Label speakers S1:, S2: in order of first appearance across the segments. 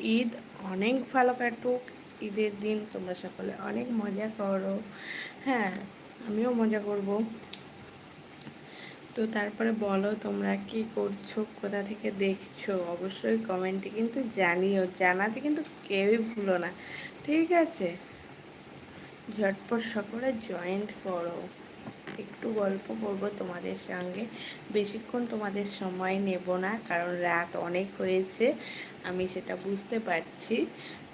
S1: ঈদ অনেক ভালো কাটুক। ঈদের দিন তোমরা সকলে অনেক মজা করো। হ্যাঁ আমিও মজা করব। তো তারপরে বলো তোমরা কি করছ, কোথা থেকে দেখছ? অবশ্যই কমেন্টে কিন্তু জানিও। জানাতে কিন্তু কেউই ভুলো না। ঠিক আছে? ঝটপট সকলে জয়েন্ট করো। একটু গল্প করব তোমাদের সঙ্গে। বেশিক্ষণ তোমাদের সময় নেব না, কারণ রাত অনেক হয়েছে, আমি সেটা বুঝতে পারছি।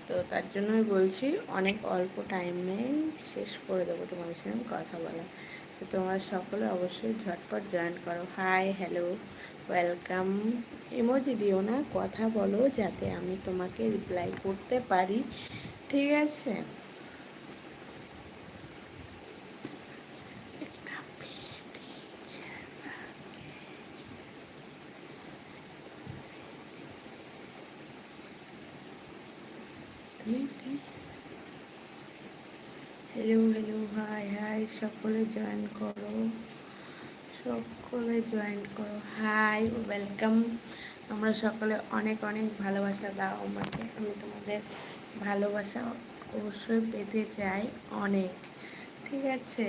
S1: তো তার জন্যই বলছি, অনেক অল্প টাইমে শেষ করে দেবো তোমাদের সঙ্গে কথা বলা তো তোমরা সকলে অবশ্যই ঝটপট জয়েন করো। হাই হ্যালো ওয়েলকাম ইমোজি দিও না, কথা বলো যাতে আমি তোমাকে রিপ্লাই করতে পারি। ঠিক আছে হ্যালো হ্যালো হাই সকলে জয়েন করো। সকলে জয়েন করো। হাই ওয়েলকাম আমরা সকলে অনেক অনেক ভালোবাসা দাও আমাকে। আমি তোমাদের ভালোবাসা অবশ্যই পেতে চাই অনেক। ঠিক আছে?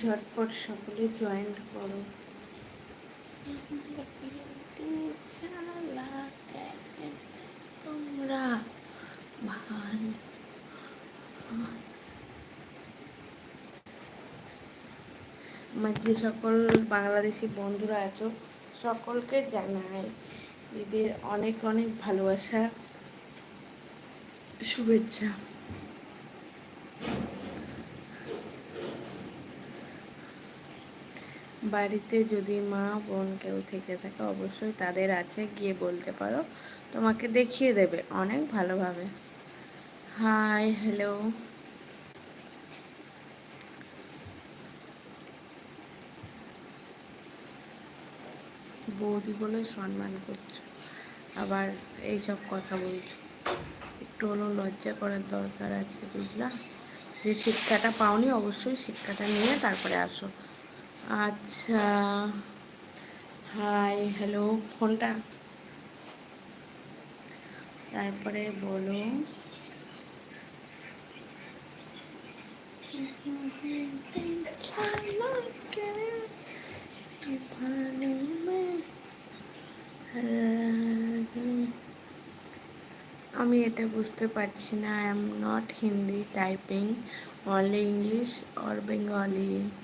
S1: ঝটপট সকলে জয়েন্ট করো। তোমরা আমার যে সকল বাংলাদেশি বন্ধুরা আছো সকলকে জানাই ঈদের অনেক অনেক ভালোবাসা শুভেচ্ছা। বাড়িতে যদি মা, বোন কেউ থেকে থাকে, অবশ্যই তাদের আছে। গিয়ে বলতে পারো, তোমাকে দেখিয়ে দেবে, অনেক ভালোভাবে। হাই হ্যালো বৌদি বলে সম্মান করছ, আবার এইসব কথা বলছো। একটু হলেও লজ্জা করার দরকার আছে, বুঝলা? যে শিক্ষাটা পাওনি, অবশ্যই শিক্ষাটা নিয়ে তারপরে আসো। আচ্ছা। হাই হ্যালো ফোনটা? তারপরে বলো। আমি এটা বুঝতে পারছি না। I am not Hindi typing only English or Bengali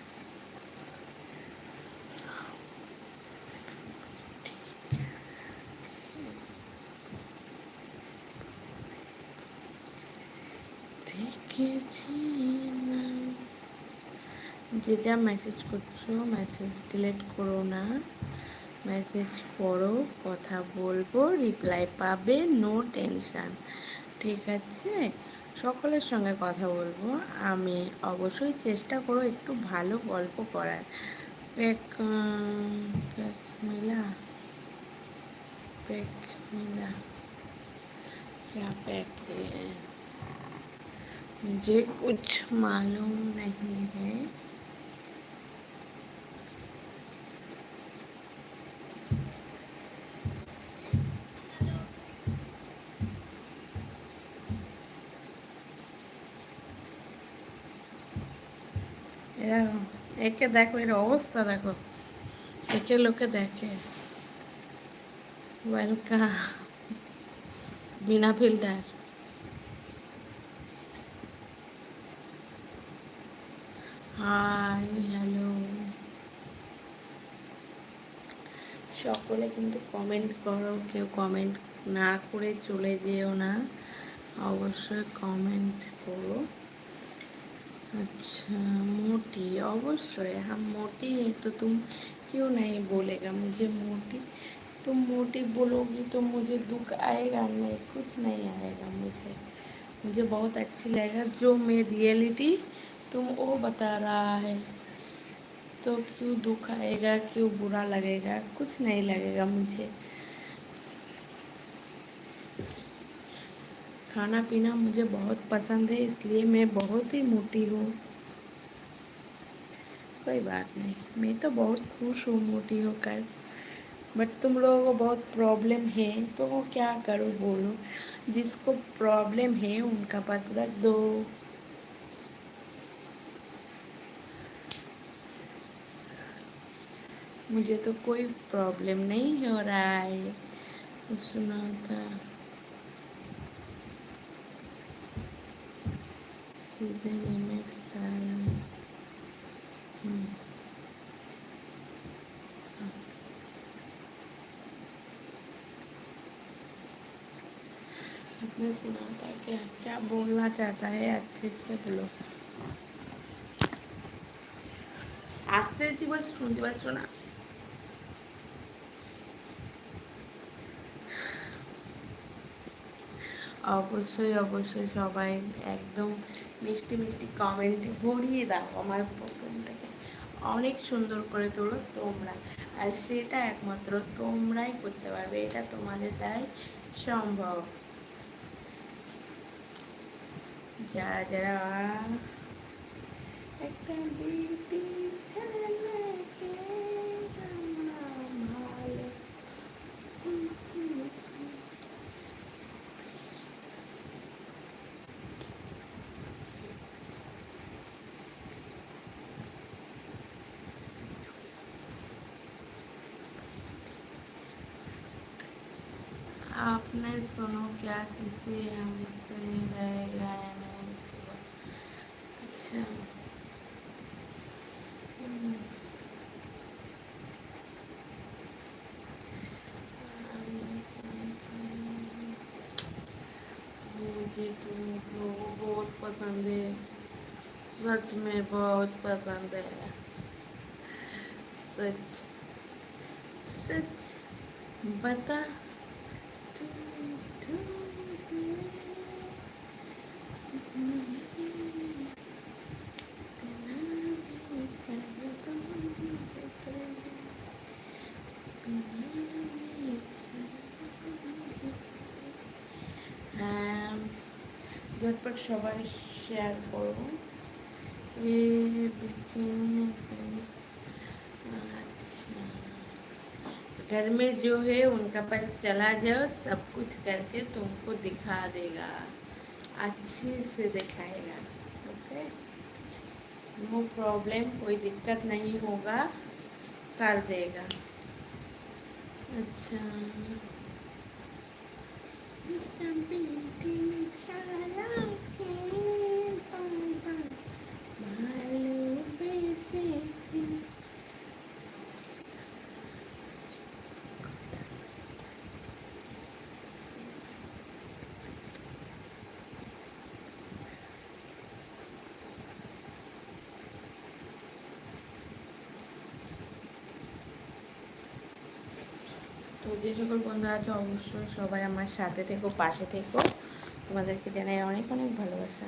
S1: দেখেছিলাম যে যা মেসেজ করছো মেসেজ ডিলেট করো না মেসেজ করো কথা বলবো রিপ্লাই পাবে নো টেনশান ঠিক আছে সকলের সঙ্গে কথা বলবো আমি অবশ্যই চেষ্টা করো একটু ভালো গল্প করার পেক পেক মিলা পেক মিলা क्या पैक मुझे कुछ मालूम नहीं है একে দেখো এর অবস্থা দেখো একে লোকে দেখে ওয়েলকাম বিনা ফিল্টার হাই হ্যালো সকলে কিন্তু কমেন্ট করো কেউ কমেন্ট না করে চলে যেও না অবশ্যই কমেন্ট করো अच्छा मोटी अवश्य हम मोटी है तो तुम क्यों नहीं बोलेगा मुझे मोटी तुम मोटी बोलोगी तो मुझे दुख आएगा नहीं कुछ नहीं आएगा मुझे मुझे बहुत अच्छी लगेगा जो मैं रियलिटी तुम वो बता रहा है। तो क्यों दुख आएगा, क्यों बुरा लगेगा? कुछ नहीं लगेगा मुझे। खाना पीना मुझे बहुत पसंद है, इसलिए मैं बहुत ही मोटी हूँ। कोई बात नहीं, मैं तो बहुत खुश हूँ मोटी होकर। बट तुम लोगों को बहुत प्रॉब्लम है तो वो क्या करो बोलो। जिसको प्रॉब्लम है, उनका पास रख दो। मुझे तो कोई प्रॉब्लम नहीं हो रहा है सुना था सीधे लिमिट्स आए आपने सुना था क्या क्या बोलना चाहता है अच्छे से बोलो আসতে দিতে বলছি শুনতে পাচ্ছ না অবশ্যই অবশ্যই সবাই একদম মিষ্টি মিষ্টি কমেন্ট ভরিয়ে দাও আমার প্রথমটাকে। অনেক সুন্দর করে তোলো তোমরা। আর সেটা একমাত্র তোমরাই করতে পারবে, এটা তোমাদের তাই সম্ভব। যারা যারা आपने सुनो क्या किसी हमसे रहेगा या नहीं सुना अच्छा। मुझे तुम लोग बहुत पसंद है। सच में बहुत पसंद है। सच। सच। बता। ঝটপট সবাই শেয়ার করো ये बिकिनी अच्छा घर में जो है उनका पास चला जाओ सब कुछ करके तुमको दिखा देगा अच्छे से दिखाएगा ओके नो प्रॉब्लम कोई दिक्कत नहीं होगा कर देगा अच्छा যে সকল বন্ধুরা আছে, অবশ্যই সবাই আমার সাথে থেকো, পাশে থেকো। তোমাদেরকে জানাই অনেক অনেক ভালোবাসা।